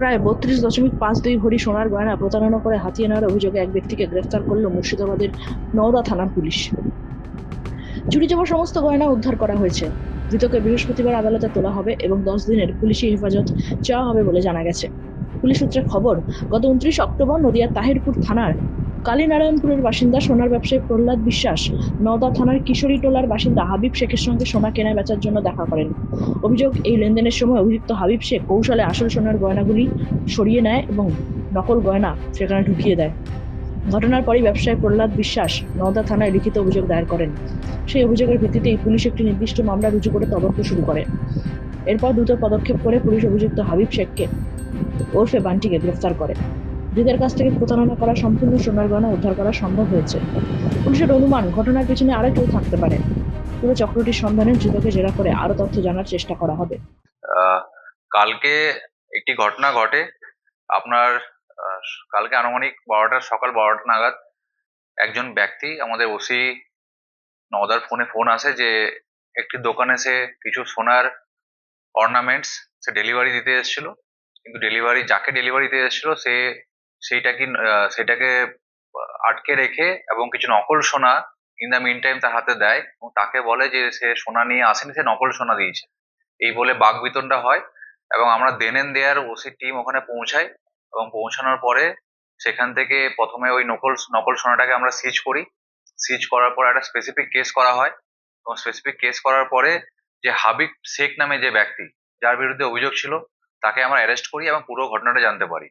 প্রায় বত্রিশ দশমিক পাঁচ দুই ভরি সোনার গয়না প্রতারণা করে হাতিয়ে নেওয়ার অভিযোগে এক ব্যক্তিকে গ্রেফতার করল মুর্শিদাবাদের নওদা থানার পুলিশ। চুরি যাওয়া সমস্ত গয়না উদ্ধার করা হয়েছে। ধৃতকে বৃহস্পতিবার আদালতে তোলা হবে এবং দশ দিনের পুলিশি হেফাজত চাওয়া হবে বলে জানা গেছে। পুলিশ সূত্রে খবর, গত উনত্রিশ অক্টোবর নদিয়ার তাহিরপুর থানার কালীনারায়ণপুরের বাসিন্দা সোনার ব্যবসায়ী প্রহ্লাদ বিশ্বাস নওদা থানার কিশোরী টোলার বাসিন্দা হাবিব শেখের সঙ্গে সোনা কেনা বেচার জন্য দেখা করেন। অভিযোগ, এই লেনদেনের সময় অভিযুক্ত হাবিব শেখ কৌশলে আসল সোনার গয়নাগুলি সরিয়ে নেয় এবং নকল গয়না সেখানে ঢুকিয়ে দেয়। ঘটনার পরই ব্যবসায়ী প্রহ্লাদ বিশ্বাস নওদা থানায় লিখিত অভিযোগ দায়ের করেন। সেই অভিযোগের ভিত্তিতেই পুলিশ একটি নির্দিষ্ট মামলা রুজু করে তদন্ত শুরু করে। এরপর দ্রুত পদক্ষেপ করে পুলিশ অভিযুক্ত হাবিব শেখকে ওরফে বান্টিকে গ্রেফতার করে। ধৃতের কাছ থেকে প্রতারণা করা, সম্পূর্ণ সোনার গয়না উদ্ধার করা সম্ভব হয়েছে। পুলিশের অনুমান, ঘটনার পিছনে আরও কেউ থাকতে পারে। পুরো চক্রটির সন্ধানে ধৃতকে জেরা করে আরও তথ্য জানার চেষ্টা করা হবে। কালকে একটি ঘটনা ঘটে। আপনার কালকে আনুমানিক বারোটা সকাল বারোটা নাগাদ একজন ব্যক্তি, আমাদের ওসি নওদার ফোনে ফোন আসে যে একটি দোকানে সে কিছু সোনার অর্নামেন্টস সে ডেলিভারি দিতে এসেছিল। কিন্তু ডেলিভারি যাকে ডেলিভারি দিতে এসেছিল, সে সেইটা কি সেটাকে আটকে রেখে এবং কিছু নকল সোনা ইন দ্য মিন টাইম তার হাতে দেয় এবং তাকে বলে যে সে সোনা নিয়ে আসেনি, সে নকল সোনা দিয়েছে। এই বলে বাঘ বিতনটা হয় এবং আমরা দেনেন দেয়ার ওসি টিম ওখানে পৌঁছাই এবং পৌঁছানোর পরে সেখান থেকে প্রথমে ওই নকল নকল সোনাটাকে আমরা সিজ করি। সিজ করার পর একটা স্পেসিফিক কেস করা হয় এবং স্পেসিফিক কেস করার পরে যে হাবিব শেখ নামে যে ব্যক্তি, যার বিরুদ্ধে অভিযোগ ছিল, তাকে আমরা অ্যারেস্ট করি এবং পুরো ঘটনাটা জানতে পারি।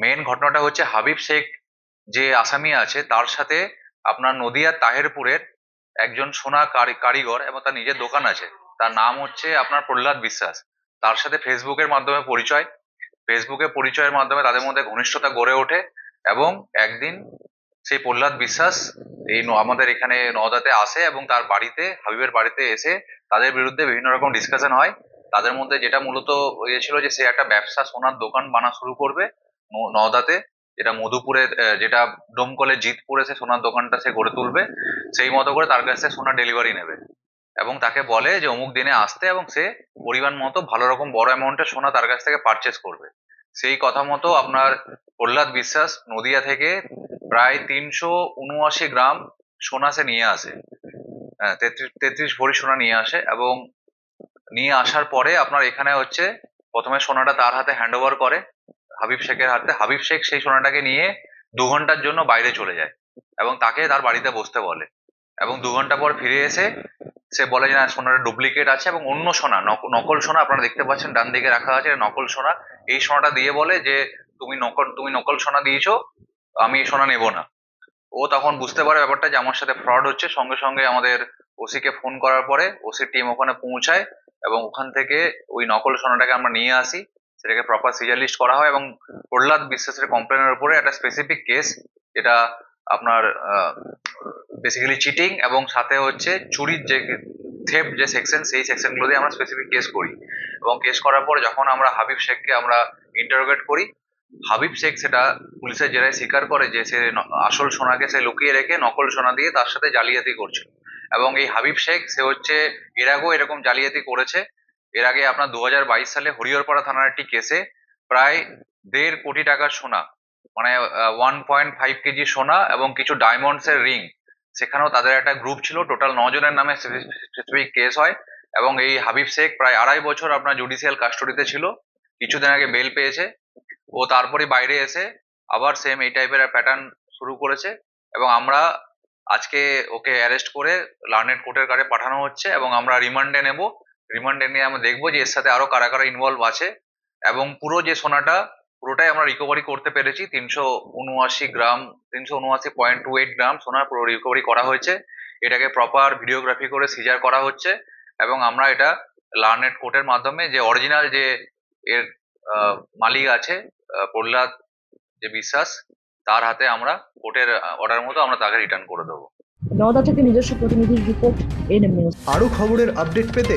মেন ঘটনাটা হচ্ছে হাবিব শেখ যে আসামি আছে, তার সাথে আপনার নদিয়ার তাহেরপুরের একজন সোনা কারি- কারিগর এবং তার নিজের দোকান আছে। তার নাম হচ্ছে আপনার প্রহ্লাদ বিশ্বাস। তার সাথে ফেসবুকের মাধ্যমে পরিচয়। ফেসবুকে পরিচয়ের মাধ্যমে তাদের মধ্যে ঘনিষ্ঠতা গড়ে ওঠে এবং একদিন সেই প্রহ্লাদ বিশ্বাস এই আমাদের এখানে নওদাতে আসে এবং তার বাড়িতে, হাবিবের বাড়িতে এসে তাদের বিরুদ্ধে বিভিন্ন রকম ডিসকাশন হয়। তাদের মধ্যে যেটা মূলত ইয়ে ছিল যে সে একটা ব্যবসা, সোনার দোকান বানা শুরু করবে। নওদাতে যেটা মধুপুরের যেটা ডোমকলে জিতপুরে সে সোনার দোকানটা সে গড়ে তুলবে সেই মতো করে তার কাছ সোনার ডেলিভারি নেবে। এবং তাকে বলে যে অমুক দিনে আসতে এবং সে পরিমাণ মতো ভালো রকম বড় অ্যামাউন্টের সোনা তার কাছ থেকে পারচেস করবে। সেই কথা মতো আপনার প্রহ্লাদ বিশ্বাস নদিয়া থেকে প্রায় তিনশো উনআশি গ্রাম সোনা সে নিয়ে আসে। হ্যাঁ, তেত্রিশ তেত্রিশ ভরি সোনা নিয়ে আসে এবং নিয়ে আসার পরে আপনার এখানে হচ্ছে প্রথমে সোনাটা তার হাতে হ্যান্ড ওভার করে। হাবিব শেখের হাতে, হাবিব শেখ সেই সোনাটাকে নিয়ে দু ঘণ্টার জন্য বাইরে চলে যায় এবং তাকে তার বাড়িতে বসতে বলে এবং দু ঘণ্টা পর ফিরে এসে সে বলে যে, না সোনাটা ডুপ্লিকেট আছে এবং অন্য সোনা, নক- নকল সোনা আপনারা দেখতে পাচ্ছেন, ডান দিকে রাখা আছে নকল সোনা। এই সোনাটা দিয়ে বলে যে, তুমি নকল তুমি নকল সোনা দিয়েছ, আমি এই সোনা নেব না। ও তখন বুঝতে পারে ব্যাপারটা যে, আমার সাথে ফ্রড হচ্ছে। সঙ্গে সঙ্গে আমাদের ওসিকে ফোন করার পরে ওসির টিম ওখানে পৌঁছায় এবং ওখান থেকে ওই নকল সোনাটাকে আমরা নিয়ে আসি। সেটাকে প্রপার সিজার লিস্ট করা হয় এবং প্রহ্লাদ বিশ্বাসের কমপ্লেনের উপরে একটা স্পেসিফিক কেস যেটা আপনার বেসিক্যালি চিটিং এবং সাথে হচ্ছে চুরির যে থেপ যে সেকশন সেই সেকশনগুলো দিয়ে আমরা স্পেসিফিক কেস করি। এবং কেস করার পর যখন আমরা হাবিব শেখকে আমরা ইন্টারোগেট করি, হাবিব শেখ সেটা পুলিশের জেরায় স্বীকার করে যে সে আসল সোনাকে সে লুকিয়ে রেখে নকল সোনা দিয়ে তার সাথে জালিয়াতি করছিল। এবং এই হাবিব শেখ সে হচ্ছে এর আগেও এরকম জালিয়াতি করেছে এর আগে আপনার দু হাজার বাইশ সালে হরিহরপাড়া থানার একটি কেসে প্রায় দেড় কোটি টাকার সোনা মানে ওয়ান পয়েন্ট ফাইভ কেজি সোনা এবং কিছু ডায়মন্ডস এর রিং সেখানেও তাদের একটা গ্রুপ ছিল। টোটাল জনের নামে স্পেসিফিক কেস হয় এবং এই হাবিব শেখ প্রায় আড়াই বছর আপনার জুডিশিয়াল কাস্টডিতে ছিল। কিছুদিন আগে বেল পেয়েছে ও তারপরে বাইরে এসে আবার সেম এই টাইপের প্যাটার্ন শুরু করেছে এবং আমরা আজকে ওকে অ্যারেস্ট করে লার্নেট কোর্টের কাছে পাঠানো হচ্ছে এবং আমরা রিমান্ডে নেব। রিমান্ডে নিয়ে আমরা দেখব যে এর সাথে আরও কারা কারা ইনভলভ আছে এবং পুরো যে সোনাটা পুরোটাই আমরা রিকভারি করতে পেরেছি। তিনশো উনআশি গ্রাম তিনশো উনআশি পয়েন্ট টু এইট গ্রাম সোনা পুরো রিকভারি করা হয়েছে। এটাকে প্রপার ভিডিওগ্রাফি করে সিজার করা হচ্ছে এবং আমরা এটা লার্নেট কোর্টের মাধ্যমে যে অরিজিনাল যে এর মালিক আছে প্রহ্লাদ যে বিশ্বাস তার হাতে আমরা কোর্টের অর্ডার মতো আমরা তাকে রিটার্ন করে দেবো। নওদা থেকে নিজস্ব প্রতিনিধির রিপোর্ট এনএম নিউজ আরও খবরের আপডেট পেতে